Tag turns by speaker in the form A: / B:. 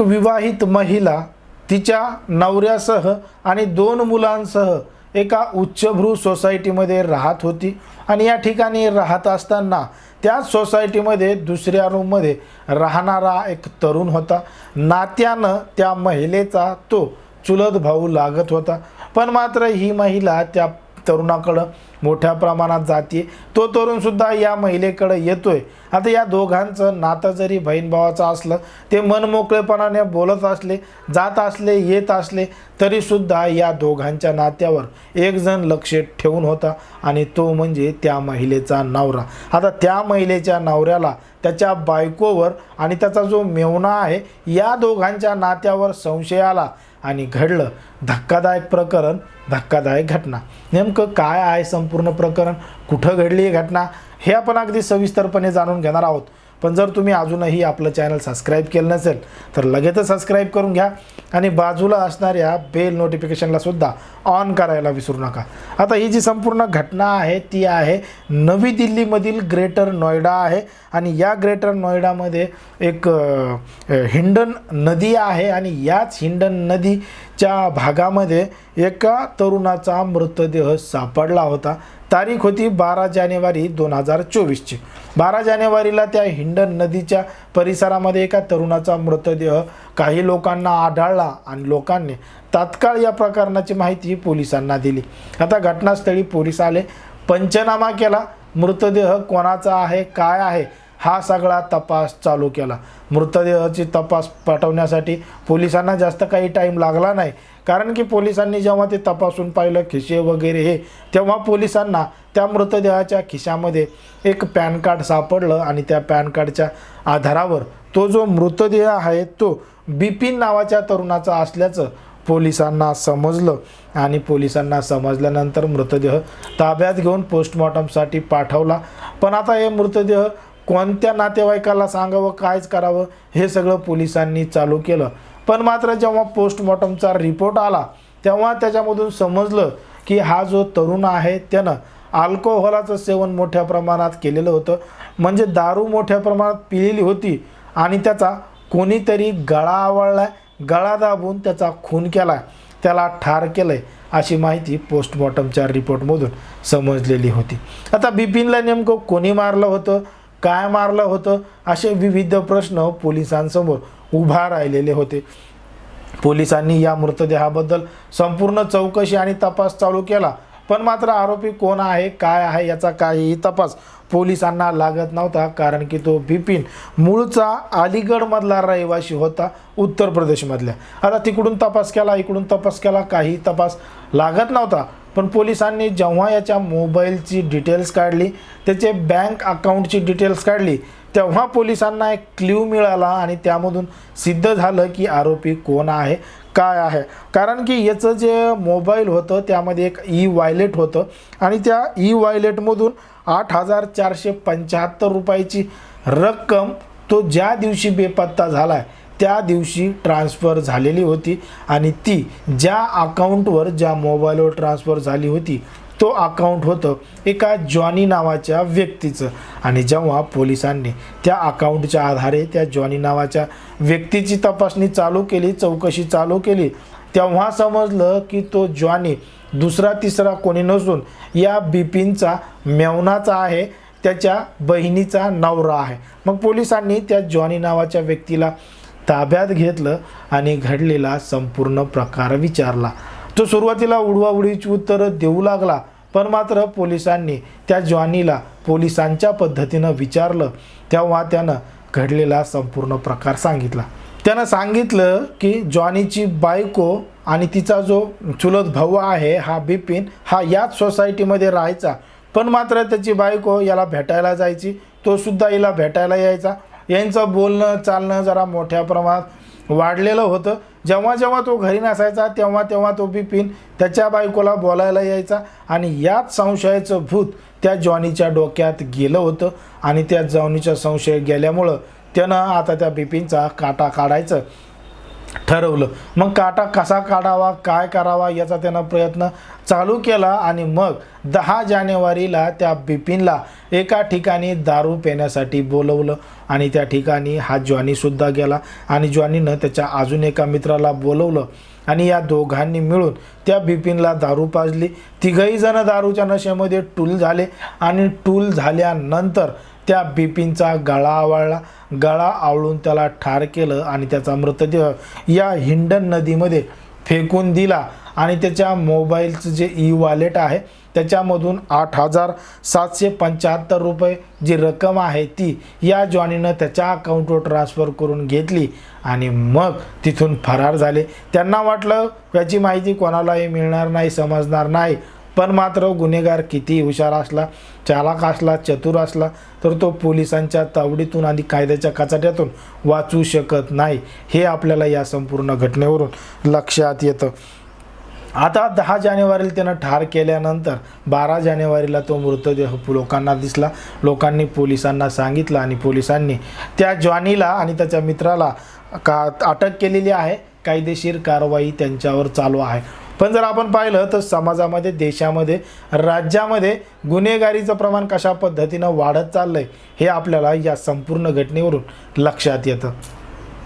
A: एक विवाहित महिला तिच्या नवऱ्यासह आणि दोन मुलांसह एका उच्चभ्रू सोसायटीमध्ये राहत होती आणि या ठिकाणी राहत असताना त्याच सोसायटीमध्ये दुसऱ्या रूममध्ये राहणारा एक तरुण होता. नात्यानं त्या महिलेचा तो चुलत भाऊ लागत होता. पण मात्र ही महिला त्या तरुणाकडं मोठ्या प्रमाणात जाते तो तरुणसुद्धा या महिलेकडं येतोय. आता या दोघांचं नातं जरी बहीण भावाचं असलं ते मनमोकळेपणाने बोलत असले जात असले येत असले तरीसुद्धा या दोघांच्या नात्यावर एकजण लक्ष ठेवून होता आणि तो म्हणजे त्या महिलेचा नवरा. आता त्या महिलेच्या नवऱ्याला त्याच्या बायकोवर आणि त्याचा जो मेवणा आहे या दोघांच्या नात्यावर संशय आला. आणि घडलं धक्कादायक प्रकरण धक्कादायक घटना. नेमकं काय आहे संपूर्ण प्रकरण? कुठं घडली ही घटना? हे आपण अगदी सविस्तरपणे जाणून घेणार आहोत. पण जर तुम्ही अजूनही आपलं चॅनल सबस्क्राईब केलं नसेल तर लगेचच सबस्क्राईब करून घ्या आणि बाजूला असणाऱ्या बेल नोटिफिकेशनला सुद्धा ऑन करायला विसरू नका. आता ही जी संपूर्ण घटना आहे ती आहे नवी दिल्लीमधील ग्रेटर नोएडा आहे आणि या ग्रेटर नोएडामध्ये एक हिंडन नदी आहे आणि याच हिंडन नदी च्या भागामध्ये एका तरुणाचा मृतदेह सापडला होता. तारीख होती बारा जानेवारी दोन हजार चोवीसची. बारा जानेवारीला त्या हिंडन नदीच्या परिसरामध्ये एका तरुणाचा मृतदेह काही लोकांना आढळला आणि लोकांनी तात्काळ या प्रकरणाची माहिती पोलिसांना दिली. आता घटनास्थळी पोलीस आले पंचनामा केला. मृतदेह कोणाचा आहे काय आहे? हा सगळा तपास चालू केला. मृतदेहाची तपास पाठवण्यासाठी पोलिसांना जास्त काही टाईम लागला नाही. कारण की पोलिसांनी जेव्हा ते तपासून पाहिलं खिसे वगैरे हे तेव्हा पोलिसांना त्या मृतदेहाच्या खिशामध्ये एक पॅन कार्ड सापडलं आणि त्या पॅन कार्डच्या आधारावर तो जो मृतदेह आहे तो बिपिन नावाच्या तरुणाचा असल्याचं पोलिसांना समजलं आणि पोलिसांना समजल्यानंतर मृतदेह ताब्यात घेऊन पोस्टमॉर्टमसाठी पाठवला. पण आता हे मृतदेह कोणत्या नातेवाईकाला सांगावं कायच करावं हे सगळं पोलिसांनी चालू केलं. पण मात्र जेव्हा पोस्टमॉर्टमचा रिपोर्ट आला तेव्हा त्याच्यामधून समजलं की हा जो तरुण आहे त्यानं अल्कोहोलाचं सेवन मोठ्या प्रमाणात केलेलं होतं. म्हणजे दारू मोठ्या प्रमाणात पिलेली होती आणि त्याचा कोणीतरी गळा आवळलाय गळा दाबून त्याचा खून केला त्याला ठार केलं आहे अशी माहिती पोस्टमॉर्टमच्या रिपोर्टमधून समजलेली होती. आता बिपिनला नेमकं कोणी मारलं होतं? काय मारलं होतं? असे विविध प्रश्न पोलिसांसमोर उभा राहिलेले होते. पोलिसांनी या मृतदेहाबद्दल संपूर्ण चौकशी आणि तपास चालू केला. पण मात्र आरोपी कोण आहे काय आहे याचा काहीही तपास पोलिसांना लागत नव्हता कारण की तो बिपिन मूळचा अलीगडमधला रहिवासी होता उत्तर प्रदेशमधल्या. आता तिकडून तपास केला इकडून तपास केला काही तपास लागत नव्हता. पण पोलिसांनी जेव्हा याच्या मोबाईलची डिटेल्स काढली त्याचे बँक अकाउंटची डिटेल्स काढली तेव्हा पोलिसांना एक क्ल्यू मिळाला आणि त्यामधून सिद्ध झालं की आरोपी कोण आहे काय आहे. कारण की याचं जे मोबाईल होतं त्यामध्ये एक ई वायलेट होतं आणि त्या ई वायलेटमधून आठ हजार चारशे पंच्याहत्तर रुपयाची रक्कम तो ज्या दिवशी बेपत्ता झाला आहे त्या दिवशी ट्रान्सफर झालेली होती आणि ती ज्या अकाउंटवर ज्या मोबाईलवर ट्रान्सफर झाली होती तो अकाउंट होतं एका जॉनी नावाच्या व्यक्तीचं. आणि जेव्हा पोलिसांनी त्या अकाउंटच्या आधारे त्या जॉनी नावाच्या व्यक्तीची तपासणी चालू केली चौकशी चालू केली तेव्हा समजलं की तो जॉनी दुसरा तिसरा कोणी नसून या बिपिनचा मेवनाचा आहे त्याच्या बहिणीचा नवरा आहे. मग पोलिसांनी त्या जॉनी नावाच्या व्यक्तीला ताब्यात घेतलं आणि घडलेला संपूर्ण प्रकार विचारला. तो सुरुवातीला उडवाउडीची उत्तरं देऊ लागला पण मात्र पोलिसांनी त्या जॉनीला पोलिसांच्या पद्धतीनं विचारलं. तेव्हा त्यानं घडलेला संपूर्ण प्रकार सांगितला. त्यानं सांगितलं की जॉनीची बायको आणि तिचा जो चुलत भाऊ आहे हा बिपिन हा याच सोसायटीमध्ये राहायचा. पण मात्र त्याची बायको याला भेटायला जायची तो सुद्धा हिला भेटायला यायचा. यांचं बोलणं चालणं जरा मोठ्या प्रमाणात वाढलेलं होतं. जेव्हा जेव्हा तो घरी नसायचा तेव्हा तेव्हा तो बिपिन त्याच्या बायकोला बोलायला यायचा आणि याच संशयाचं भूत त्या जॉनीच्या डोक्यात गेलं होतं आणि त्या जॉनीचा संशय गेल्यामुळं त्यानं आता त्या बिपिनचा काटा काढायचं. ठरवलं. मग काटा कसा काढावा काय करावा याचा त्यानं प्रयत्न चालू केला आणि मग दहा जानेवारीला त्या बिपिनला एका ठिकाणी दारू पिण्यासाठी बोलवलं आणि त्या ठिकाणी हा जॉनीसुद्धा गेला आणि जॉनीनं त्याच्या अजून एका मित्राला बोलवलं आणि या दोघांनी मिळून त्या बिपिनला दारू पाजली. तिघही जण दारूच्या नशेमध्ये टूल झाले आणि टूल झाल्यानंतर त्या बिपिनचा गळा आवळला. गळा आवळून त्याला ठार केलं आणि त्याचा मृतदेह या हिंडन नदीमध्ये फेकून दिला. आणि त्याच्या मोबाईलचं जे ई वॉलेट आहे त्याच्यामधून आठ हजार सातशे पंच्याहत्तर रुपये जी रक्कम आहे ती या जॉनीनं त्याच्या अकाउंटवर ट्रान्सफर करून घेतली आणि मग तिथून फरार झाले. त्यांना वाटलं याची माहिती कोणालाही मिळणार नाही समजणार नाही. पण मात्र गुन्हेगार किती हुशार असला चालाक असला चतुर असला तर तो पोलिसांच्या तावडीतून आणि कायद्याच्या कचाट्यातून वाचू शकत नाही. हे आपल्याला या संपूर्ण घटनेवरून लक्षात येतं. आता दहा जानेवारीला त्यानं ठार केल्यानंतर बारा जानेवारीला तो मृतदेह लोकांना दिसला. लोकांनी पोलिसांना सांगितलं आणि पोलिसांनी त्या जॉनीला आणि त्याच्या मित्राला का अटक केलेली आहे. कायदेशीर कारवाई त्यांच्यावर चालू आहे. पण जर आपण पाहिलं तर समाजामध्ये देशामध्ये राज्यामध्ये गुन्हेगारीचं प्रमाण कशा पद्धतीनं वाढत चाललं आहे हे आपल्याला या संपूर्ण घटनेवरून लक्षात येतं.